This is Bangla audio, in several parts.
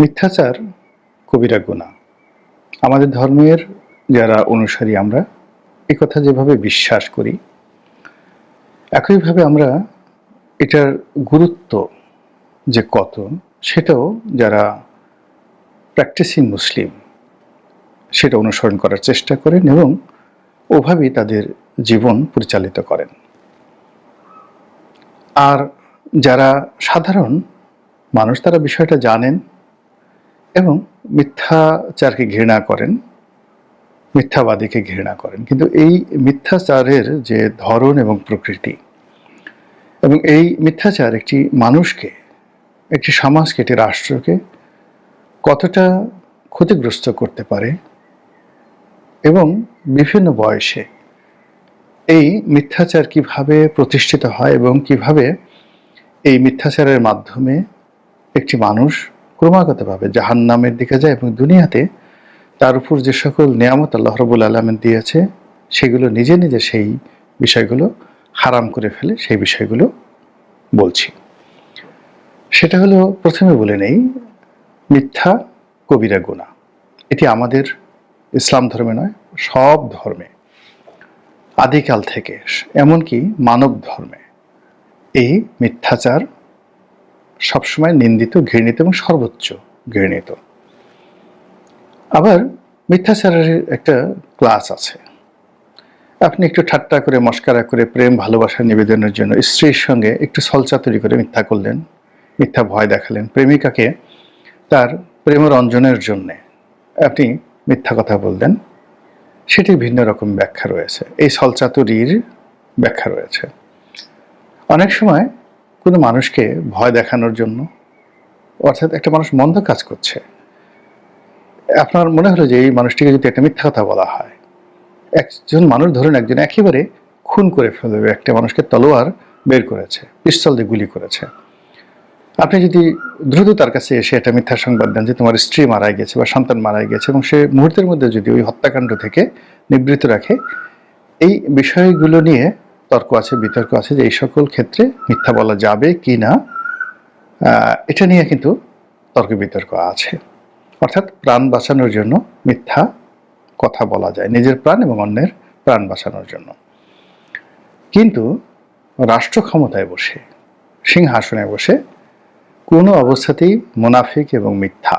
মিথ্যাচার কবিরা গুণা। আমাদের ধর্মের যারা অনুসারী আমরা কথা যেভাবে বিশ্বাস করি, একইভাবে আমরা এটার গুরুত্ব যে কত, সেটাও যারা প্র্যাকটিসিং মুসলিম, সেটা অনুসরণ করার চেষ্টা করেন এবং ওভাবেই তাদের জীবন পরিচালিত করেন। আর যারা সাধারণ মানুষ, তারা বিষয়টা জানেন এবং মিথ্যাচারকে ঘৃণা করেন, মিথ্যাবাদীকে ঘৃণা করেন। কিন্তু এই মিথ্যাচারের যে ধরন এবং প্রকৃতি এবং এই মিথ্যাচার একটি মানুষকে, একটি সমাজকে, একটি রাষ্ট্রকে কতটা ক্ষতিগ্রস্ত করতে পারে এবং বিভিন্ন বয়সে এই মিথ্যাচার কীভাবে প্রতিষ্ঠিত হয় এবং কীভাবে এই মিথ্যাচারের মাধ্যমে একটি মানুষ ক্রমাগতভাবে জাহান নামের দিকে যায় এবং দুনিয়াতে তার উপর যে সকল নিয়ামত আল্লাহ রবুল আলমেন দিয়েছে, সেগুলো নিজে নিজে সেই বিষয়গুলো হারাম করে ফেলে, সেই বিষয়গুলো বলছি। সেটা হলো প্রথমে বলে নেই, মিথ্যা কবিরা গুণা এটি আমাদের ইসলাম ধর্মে নয়, সব ধর্মে। আদিকাল থেকে, এমনকি মানব ধর্মে। এই মিথ্যাচার সবসময় নিন্দিত, ঘৃণিত এবং সর্বোচ্চ ঘৃণিত। আবার মিথ্যাচারের একটা ক্লাস আছে। আপনি একটু ঠাট্টা করে, মস্কারা করে, প্রেম, ভালোবাসা নিবেদনের জন্য স্ত্রীর সঙ্গে একটু সলচাতুরি করে মিথ্যা করলেন, মিথ্যা ভয় দেখালেন প্রেমিকাকে তার প্রেমের অঞ্জনের জন্যে। আপনি মিথ্যা কথা বললেন। সেটি ভিন্ন রকম ব্যাখ্যা রয়েছে। এই সলচাতুরির ব্যাখ্যা রয়েছে। অনেক সময় কোনো মানুষকে ভয় দেখানোর জন্য, অর্থাৎ একটা মানুষ মন্দ কাজ করছে, আপনার মনে হলো যে এই মানুষটিকে যদি একটা মিথ্যা কথা বলা হয়, একজন মানুষ ধরুন একজন একেবারে খুন করে ফেলবে একটা মানুষকে তলোয়ার বের করেছে, পিস্তল দিয়ে গুলি করেছে। আপনি যদি দ্রুত তার কাছে এসে একটা মিথ্যা সংবাদ দেন যে তোমার স্ত্রী মারা গেছে বা সন্তান মারা গেছে এবং সে মুহূর্তের মধ্যে যদি ওই হত্যাকাণ্ড থেকে নিবৃত্ত রাখে, এই বিষয়গুলো নিয়ে তর্ক আছে, বিতর্ক আছে যে এই সকল ক্ষেত্রে মিথ্যা বলা যাবে কি না এটা নিয়ে কিন্তু তর্ক বিতর্ক আছে। অর্থাৎ প্রাণ বাঁচানোর জন্য মিথ্যা কথা বলা যায়, নিজের প্রাণ এবং অন্যের প্রাণ বাঁচানোর জন্য। কিন্তু রাষ্ট্র ক্ষমতায় বসে, সিংহাসনে বসে কোনো অবস্থাতেই মুনাফিক এবং মিথ্যা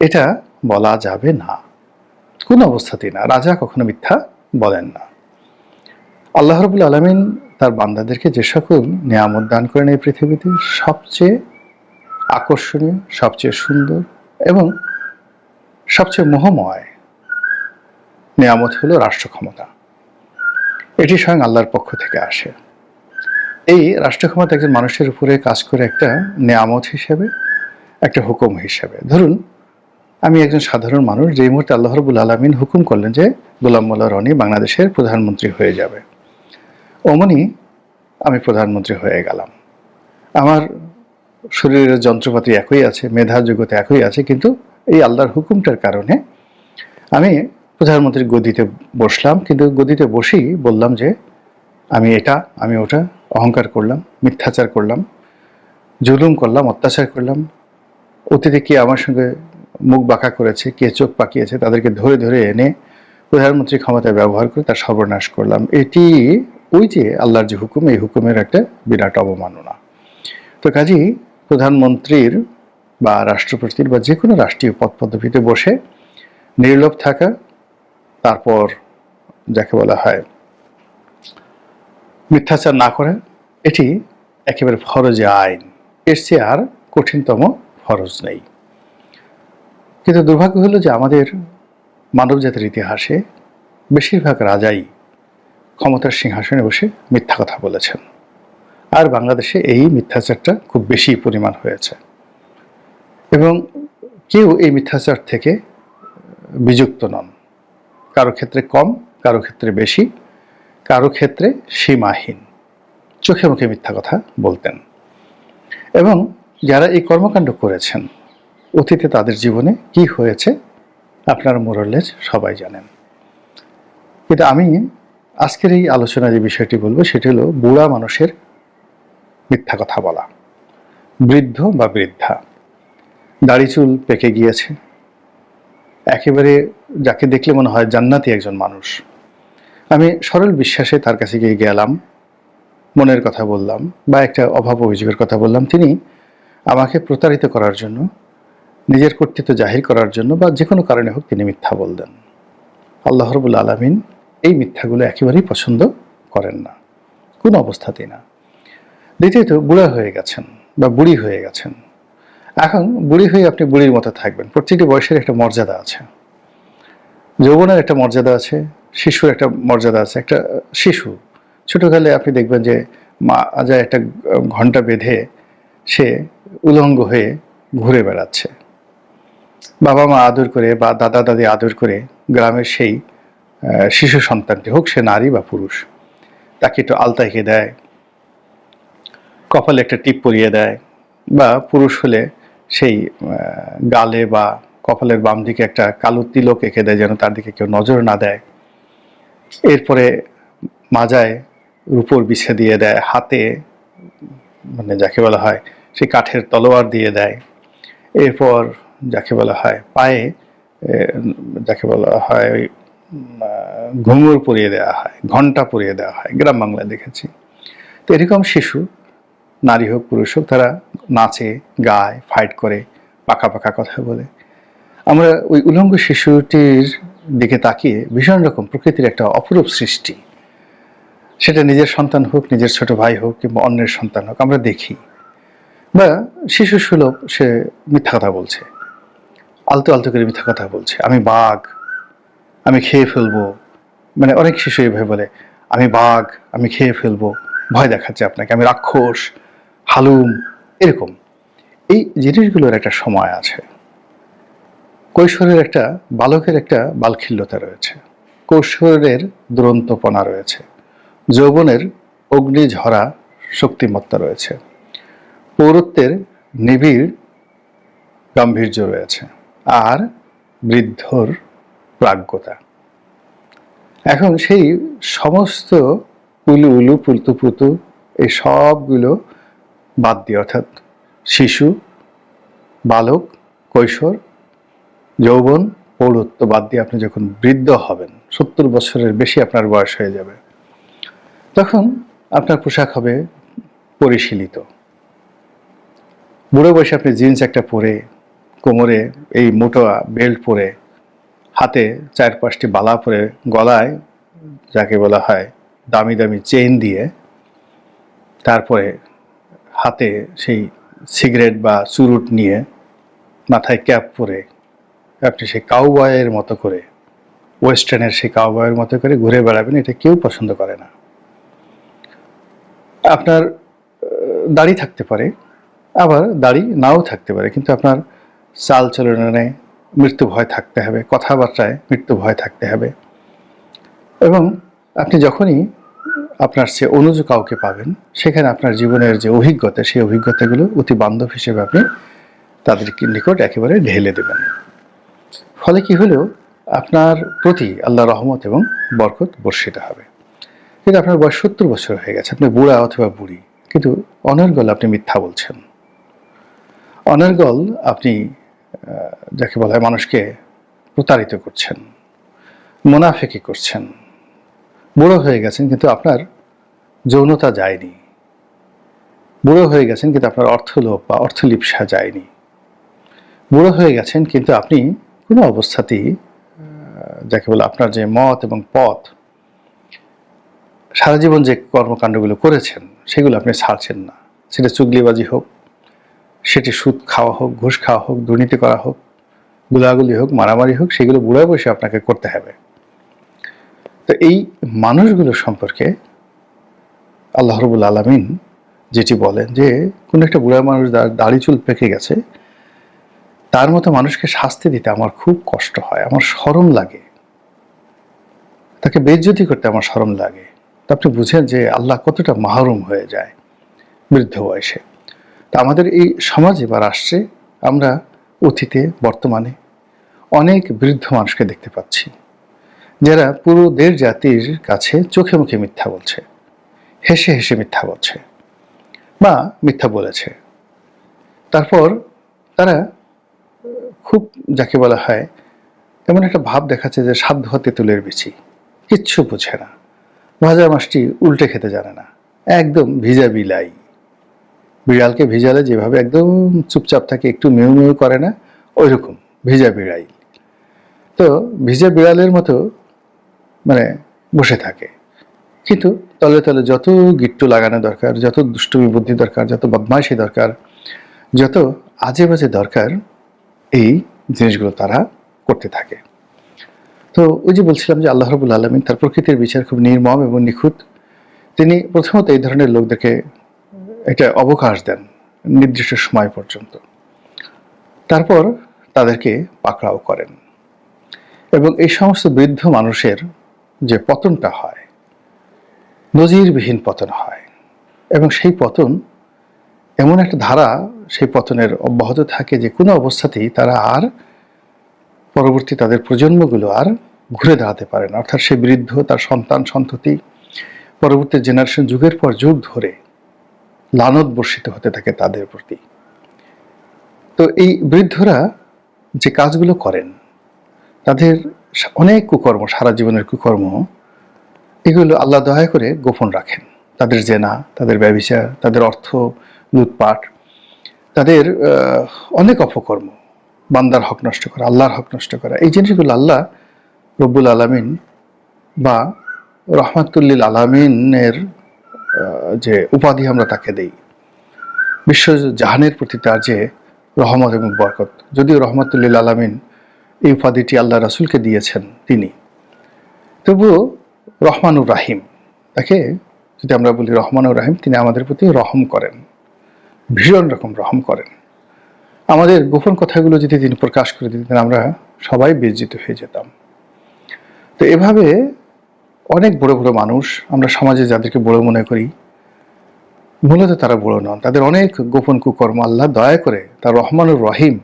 এটা বলা যাবে না। কোনো অবস্থাতেই না। রাজা কখনো মিথ্যা বলেন না। আল্লাহ রবুল আলমিন তার বান্দাদেরকে যে সকল নিয়ামত দান করেন এই পৃথিবীতে, সবচেয়ে আকর্ষণীয়, সবচেয়ে সুন্দর এবং সবচেয়ে মোহময় নিয়ামত হলো রাষ্ট্র ক্ষমতা এটি স্বয়ং আল্লাহর পক্ষ থেকে আসে। এই রাষ্ট্র ক্ষমতা একজন মানুষের উপরে কাজ করে একটা নিয়ামত হিসেবে, একটা হুকুম হিসেবে। ধরুন, আমি একজন সাধারণ মানুষ, যেই মুহূর্তে আল্লাহরবুল আলমিন হুকুম করলেন যে, গোলাম মোল্লা রনি বাংলাদেশের প্রধানমন্ত্রী হয়ে যাবে। অমনি আমি প্রধানমন্ত্রী হয়ে গেলাম। আমার শরীরের যন্ত্রপাতি একই আছে মেধা যোগ্যতা একই আছে, কিন্তু এই আল্লাহর হুকুমটার কারণে আমি প্রধানমন্ত্রীর গদিতে বসলাম, কিন্তু গদিতে বসেই বললাম যে আমি এটা, আমি ওটা অহংকার করলাম, মিথ্যাচার করলাম, জুলুম করলাম, অত্যাচার করলাম। অতীতে কে আমার সঙ্গে মুখ বাঁকা করেছে, কে চোখ পাকিয়েছে, তাদেরকে ধরে ধরে এনে প্রধানমন্ত্রী ক্ষমতায় ব্যবহার করে তার সর্বনাশ করলাম। এটি ওই যে আল্লাহর যে হুকুম, এই হুকুমের একটা বিরাট অবমাননা। তো কাজেই প্রধানমন্ত্রীর বা রাষ্ট্রপতির বা যে কোনো রাষ্ট্রীয় পদ পদবিতে বসে নির্লোভ থাকা, তারপর যাকে বলা হয় মিথ্যাচার না করা, এটি একেবারে ফরজে আইন। এর চেয়ে আর কঠিনতম ফরজ নেই। কিন্তু দুর্ভাগ্য হলো যে আমাদের মানবজাতির ইতিহাসে বেশিরভাগ রাজাই ক্ষমতার সিংহাসনে বসে মিথ্যা কথা বলেছেন। আর বাংলাদেশে এই মিথ্যাচারটা খুব বেশি পরিমাণ হয়েছে। এবং কেউ এই মিথ্যাচার থেকে বিযুক্ত নন। কারও ক্ষেত্রে কম, কারও ক্ষেত্রে বেশি, কারও ক্ষেত্রে সীমাহীন। চোখে মুখে মিথ্যা কথা বলতেন। এবং যারা এই কর্মকাণ্ড করেছেন, অতীতে তাদের জীবনে কি হয়েছে, আপনারা মোরলেজ সবাই জানেন। কিন্তু আমি আজকের এই আলোচনা যে বিষয়টি বলব, সেটি হলো বুড়া মানুষের মিথ্যা কথা বলা। বৃদ্ধ বা বৃদ্ধা, দাড়ি চুল পেকে গিয়েছে। একেবারে যাকে দেখলে মনে হয় জান্নাতি একজন মানুষ। আমি সরল বিশ্বাসে তার কাছে গিয়ে গেলাম, মনের কথা বললাম বা একটা অভাব অভিযোগের কথা বললাম। তিনি আমাকে প্রতারিত করার জন্য, নিজের কর্তৃত্ব জাহির করার জন্য বা যে কোনো কারণে হোক তিনি মিথ্যা বললেন আল্লাহ রবুল আলমিন এই মিথ্যাগুলো একেবারেই পছন্দ করেন না। কোনো অবস্থাতেই না। দ্বিতীয়ত, বুড়া হয়ে গেছেন বা বুড়ি হয়ে গেছেন। এখন বুড়ি হয়ে আপনি বুড়ির মতো থাকবেন। প্রত্যেকটি বয়সের একটা মর্যাদা আছে। যৌবনের একটা মর্যাদা আছে, শিশুর একটা মর্যাদা আছে। একটা শিশু, ছোটকালে আপনি দেখবেন যে মা যায় একটা ঘণ্টা বেঁধে সে উলঙ্গ হয়ে ঘুরে বেড়াচ্ছে। বাবা মা আদর করে বা দাদা দাদি আদর করে গ্রামের সেই শিশু সন্তানটি হোক, সে নারী বা পুরুষ, তাকে একটু আলতা এঁকে দেয়, কপালে একটা টিপ পরিয়ে দেয়, বা পুরুষ হলে সেই গালে বা কপালের বাম দিকে একটা কালো তিলক এঁকে দেয় যেন তার দিকে কেউ নজর না দেয়। এরপরে মাজায় রূপোর বিছে দিয়ে দেয়, হাতে মানে যাকে বলা হয়, সেই কাঠের তলোয়ার দিয়ে দেয়। এরপর যাকে বলা হয়, পায়ে যাকে বলা হয় ঘুঙুর পরিয়ে দেওয়া হয় ঘণ্টা পরিয়ে দেওয়া হয়, গ্রাম বাংলায় দেখেছি। তো এরকম শিশু, নারী হোক, পুরুষ হোক, তারা নাচে, গায় ফাইট করে পাকা পাকা কথা বলে। আমরা ওই উলঙ্গ শিশুটির দিকে তাকিয়ে ভীষণ রকম প্রকৃতির একটা অপরূপ সৃষ্টি। সেটা নিজের সন্তান হোক, নিজের ছোট ভাই হোক, কিংবা অন্যের সন্তান হোক, আমরা দেখি। বা শিশু সুলভ সে মিথ্যা কথা বলছে। আলতো আলতো করে মিথ্যা কথা বলছে। আমি বাঘ আমি খেয়ে ফেলব। মানে অনেক শিশু এইভাবে বলে, আমি বাঘ, আমি খেয়ে ফেলব, ভয় দেখাচ্ছে আপনাকে, আমি রাক্ষস, হালুম, এরকম। এই জিনিসগুলোর একটা সময় আছে। কৈশোরের একটা, বালকের একটা বালখিল্যতা রয়েছে। কৈশোরের দুরন্তপনা রয়েছে। যৌবনের অগ্নিঝরা শক্তিমত্তা রয়েছে। পৌরত্বের নিবিড় গাম্ভীর্য রয়েছে। আর বৃদ্ধর প্রাজ্ঞতা। এখন সেই সমস্ত উলু উলু, পুলতু, পুতু, এই সবগুলো বাদ দিয়ে, অর্থাৎ শিশু, বালক, কৈশোর, যৌবন, পৌরত্ব বাদ দিয়ে আপনি যখন বৃদ্ধ হবেন, সত্তর বছরের বেশি আপনার বয়স হয়ে যাবে, তখন আপনার পোশাক হবে পরিশীলিত। বুড়ো বয়সে আপনি জিন্স একটা পরে, কোমরে এই মোটা বেল্ট পরে হাতে চার পাঁচটি বালা পরে গলায় যাকে বলা হয় দামি দামি চেইন দিয়ে তারপরে হাতে সেই সিগারেট বা চুরুট নিয়ে মাথায় ক্যাপ পরে আপনি সেই কাউবয়ের মতো করে, ওয়েস্টার্নের সেই কাউবয়ের মতো করে ঘুরে বেড়াবেন, এটা কেউ পছন্দ করে না। আপনার, দাড়ি থাকতে পারে, আবার দাড়ি নাও থাকতে পারে, কিন্তু আপনার চাল চলনে মৃত্যু ভয় থাকতে হবে, কথাবার্তায় মৃত্যু ভয় থাকতে হবে। এবং আপনি যখনই আপনার সে অনুজ কাউকে পাবেন, সেখানে আপনার জীবনের যে অভিজ্ঞতা, সেই অভিজ্ঞতাগুলো অতি বান্ধব হিসেবে আপনি তাদের নিকট একেবারে ঢেলে দেবেন। ফলে কি হলেও আপনার প্রতি আল্লাহ রহমত এবং বরকত বর্ষিত হবে। কিন্তু আপনার বয়স সত্তর বছর হয়ে গেছে, আপনি বুড়া অথবা বুড়ি, কিন্তু অনর্গল আপনি মিথ্যা বলছেন। অনর্গল আপনি যাকে বলা হয় মানুষকে প্রতারিত করছেন, মোনাফেকি করছেন, বুড়ো হয়ে গেছেন কিন্তু আপনার যৌনতা যায়নি। বুড়ো হয়ে গেছেন কিন্তু আপনার অর্থলোভ বা অর্থলিপসা যায়নি। বুড়ো হয়ে গেছেন কিন্তু আপনি কোনো অবস্থাতেই যাকে বলে আপনার যে মত এবং পথ, সারা জীবন যে কর্মকাণ্ডগুলো করেছেন, সেগুলো আপনি ছাড়ছেন না। সেটা চুগলিবাজি হোক সেটি সুদ খাওয়া হোক, ঘুষ খাওয়া হোক, দুর্নীতি করা হোক, গুলাগুলি হোক, মারামারি হোক, সেগুলো বুড়া বসে আপনাকে করতে হবে। তো এই মানুষগুলো সম্পর্কে আল্লাহ রবুল আলমিন যেটি বলেন যে, কোনো একটা বুড়া মানুষ দাড়ি চুল পেকে গেছে, তার মতো মানুষকে শাস্তি দিতে আমার খুব কষ্ট হয়, আমার শরম লাগে। তাকে বেজ্জতি করতে আমার শরম লাগে। তা আপনি বুঝেন যে আল্লাহ কতটা মাহরুম হয়ে যায় বৃদ্ধ বয়সে। তা আমাদের এই সমাজে বা রাষ্ট্রে আমরা অতীতে, বর্তমানে অনেক বৃদ্ধ মানুষকে দেখতে পাচ্ছি, যারা পুরো দেড় জাতির কাছে চোখে মুখে মিথ্যা বলছে, হেসে হেসে মিথ্যা বলছে বা মিথ্যা বলেছে। তারপর তারা খুব, যাকে বলা হয়, এমন একটা ভাব দেখাচ্ছে যে সাধ্য তেঁতুলের বিচি, কিচ্ছু বোঝে না, ভাজা মাছটি উল্টে খেতে জানে না, একদম ভিজা বিলাই বিড়ালকে ভিজালে যেভাবে একদম চুপচাপ থাকে, একটু মেউ মেউ করে না ওই রকম ভিজা বিড়াই তো ভিজা বিড়ালের মতো মানে বসে থাকে। কিন্তু তলে তলে যত গিট্টু লাগানো দরকার, যত দুষ্টুমি বুদ্ধি দরকার, যত বদমাইশি দরকার, যত আজে বাজে দরকার, এই জিনিসগুলো তারা করতে থাকে। তো ওই যে বলছিলাম যে আল্লাহ রবুল আলমিন তার প্রকৃতির বিচার খুব নির্মম এবং নিখুঁত। তিনি প্রথমত এই ধরনের লোকদেরকে একটা অবকাশ দেন নির্দিষ্ট সময় পর্যন্ত। তারপর তাদেরকে পাকড়াও করেন। এবং এই সমস্ত বৃদ্ধ মানুষের যে পতনটা হয়, নজিরবিহীন পতন হয়, এবং সেই পতন এমন একটা ধারা সেই পতনের অব্যাহত থাকে যে কোনো অবস্থাতেই তারা আর পরবর্তী তাদের প্রজন্মগুলো আর ঘুরে দাঁড়াতে পারে না। অর্থাৎ সে বৃদ্ধ, তার সন্তান, সন্ততি পরবর্তী জেনারেশন যুগের পর যুগ ধরে লানত বর্ষিত হতে থাকে তাদের প্রতি। তো এই বৃদ্ধরা যে কাজগুলো করেন, তাদের অনেক কুকর্ম, সারা জীবনের কুকর্ম, এগুলো আল্লাহ দয়া করে গোপন রাখেন। তাদের জেনা, তাদের ব্যবচার, তাদের অর্থ, লুটপাট, তাদের অনেক অপকর্ম। বান্দার হক নষ্ট করা, আল্লাহর হক নষ্ট করা, এই জিনিসগুলো আল্লাহ রব্বুল আলমিন বা রহমাতুল্লিল আলমিনের যে উপাধি আমরা তাকে দেই। বিশ্ব জাহানের প্রতি তার যে রহমত এবং বরকত, যদিও রহমতুল্লিল আলমিন এই উপাধিটি আল্লাহ রাসুলকে দিয়েছেন তিনি। তবুও রহমানুর রাহিম, তাকে যদি আমরা বলি রহমানুর রাহিম, তিনি আমাদের প্রতি রহম করেন, ভীষণ রকম রহম করেন। আমাদের গোপন কথাগুলো যদি তিনি প্রকাশ করে দিতেন, আমরা সবাই বিজিত হয়ে যেতাম। তো এভাবে অনেক বড় বড় মানুষ আমরা সমাজে যাদেরকে বড় মনে করি মূলত তারা বড় নন। তাদের অনেক গোপন কুকর্ম আল্লাহ দয়া করে তার রহমানুর রহিম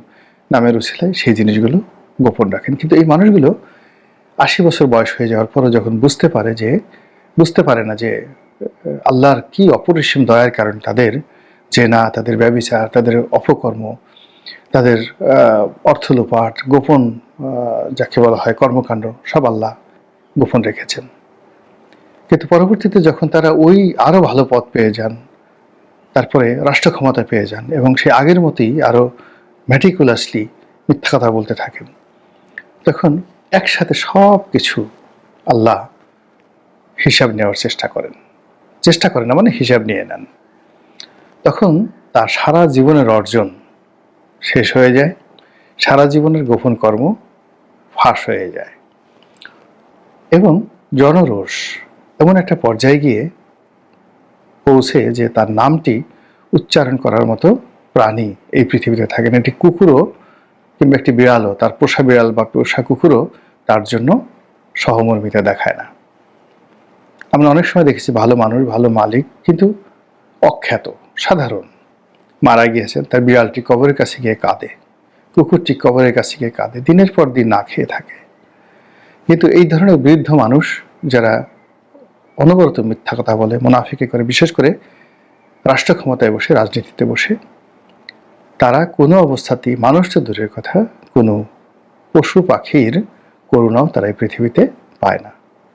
নামের উসিলায় সেই জিনিসগুলো গোপন রাখেন। কিন্তু এই মানুষগুলো আশি বছর বয়স হয়ে যাওয়ার পরও যখন বুঝতে পারে যে বুঝতে পারে না যে আল্লাহর কি অপরিসীম দয়ার কারণ তাদের জেনা তাদের ব্যবিচার তাদের অপকর্ম তাদের আহ, অর্থ লোপাট গোপন যাকে বলা হয় কর্মকাণ্ড সব আল্লাহ গোপন রেখেছেন। কিন্তু পরবর্তীতে যখন তারা ওই আরও ভালো পথ পেয়ে যান, তারপরে রাষ্ট্র ক্ষমতা পেয়ে যান এবং সে আগের মতোই আরও ম্যাটিকুলাসলি মিথ্যা কথা বলতে থাকেন তখন একসাথে সব কিছু আল্লাহ হিসাব নেওয়ার চেষ্টা করেন। চেষ্টা করেন মানে হিসাব নিয়ে নেন। তখন তার সারা জীবনের অর্জন শেষ হয়ে যায়, সারা জীবনের গোপন কর্ম ফাঁস হয়ে যায় এবং জনরোষ এমন একটা পর্যায়ে গিয়ে পৌঁছে যে তার নামটি উচ্চারণ করার মতো প্রাণী এই পৃথিবীতে থাকে না। একটি কুকুরও কিংবা একটি বিড়ালও, তার পোষা বিড়াল বা পোষা কুকুরও তার জন্য সহমর্মিতা দেখায় না। আমরা অনেক সময় দেখেছি ভালো মানুষ, ভালো মালিক কিন্তু অখ্যাত, সাধারণ। মারা গিয়েছেন, তার বিড়ালটি কবরের কাছে গিয়ে কাঁদে, কুকুরটি কবরের কাছে গিয়ে কাঁদে, দিনের পর দিন না খেয়ে থাকে। কিন্তু এই ধরনের বৃদ্ধ মানুষ যারা অনবরত মিথ্যা কথা বলে, মুনাফিকে করে, বিশেষ করে রাষ্ট্র ক্ষমতায় বসে, রাজনীতিতে বসে, তারা কোনো অবস্থাতেই মানুষ তো দূরের কথা, কোনো পশু পাখির করুণাও তারা এই পৃথিবীতে পায় না।